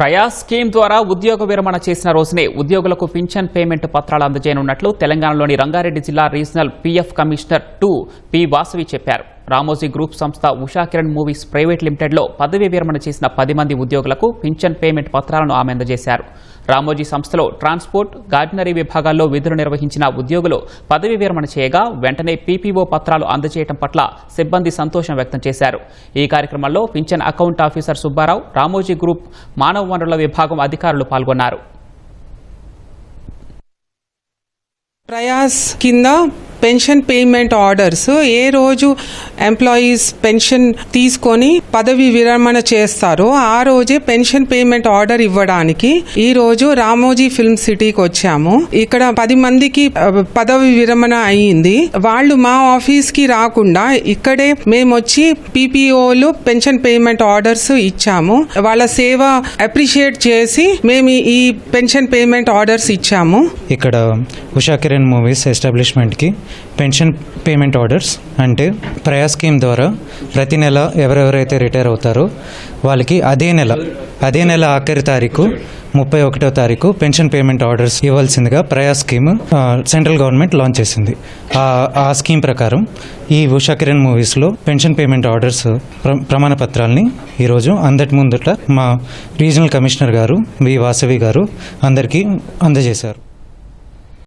Prayas scheme ద్వారా ఉద్యోగ విరమణ చేసిన రోజునే ఉద్యోగులకు పింఛన్ పేమెంట్ పత్రాలు అందజేయనున్నట్లు తెలంగాణలోని రంగారెడ్డి జిల్లా regional PF commissioner two P Vasavi చెప్పారు. రామోజీ గ్రూప్ సంస్థ ఉషా కిరణ్ మూవీస్ ప్రైవేట్ లిమిటెడ్లో పదవీ విరమణ చేసిన పది మంది ఉద్యోగులకు పింఛన్ పేమెంట్ పత్రాలను ఆమె అందజేశారు. రామోజీ సంస్థలో ట్రాన్స్పోర్ట్ గార్డినరీ విభాగాల్లో విధులు నిర్వహించిన ఉద్యోగులు పదవీ విరమణ చేయగా వెంటనే పీపీఓ పత్రాలు అందజేయడం పట్ల సిబ్బంది సంతోషం వ్యక్తం చేశారు. ఈ కార్యక్రమంలో pension account officer Subbarao Ramoji group మానవ వనరుల విభాగం అధికారులు పాల్గొన్నారు. ప్రయాస్ కింద పెన్షన్ పేమెంట్ ఆర్డర్స్ ఏ రోజు ఎంప్లాయీస్ పెన్షన్ తీసుకొని పదవి విరమణ చేస్తారో ఆ రోజే పెన్షన్ పేమెంట్ ఆర్డర్ ఇవ్వడానికి ఈ రోజు రామోజీ ఫిల్మ్ సిటీకి వచ్చాము. ఇక్కడ పది మందికి పదవి విరమణ అయ్యింది. వాళ్ళు మా ఆఫీస్కి రాకుండా ఇక్కడే మేము వచ్చి పీపీఓలు పెన్షన్ పేమెంట్ ఆర్డర్స్ ఇచ్చాము. వాళ్ళ సేవ అప్రిషియేట్ చేసి మేము ఈ పెన్షన్ పేమెంట్ ఆర్డర్స్ ఇచ్చాము. ఇక్కడ ఉషా కిరణ్ మూవీస్ ఎస్టాబ్లిష్మెంట్కి పెన్షన్ పేమెంట్ ఆర్డర్స్ అంటే ప్రయా స్కీమ్ ద్వారా ప్రతి నెల ఎవరెవరైతే రిటైర్ అవుతారో వాళ్ళకి అదే నెల అదే నెల ఆఖరి తారీఖు ముప్పై ఒకటో తారీఖు పెన్షన్ పేమెంట్ ఆర్డర్స్ ఇవ్వాల్సిందిగా ప్రయా స్కీమ్ సెంట్రల్ గవర్నమెంట్ లాంచ్ చేసింది. ఆ ఆ స్కీమ్ ప్రకారం ఈ ఉషా కిరణ్ మూవీస్లో పెన్షన్ పేమెంట్ ఆర్డర్స్ ప్ర ప్రమాణ పత్రాల్ని ఈరోజు అందటి ముందుట మా రీజనల్ కమిషనర్ గారు వి వాసవి గారు అందరికీ అందజేశారు.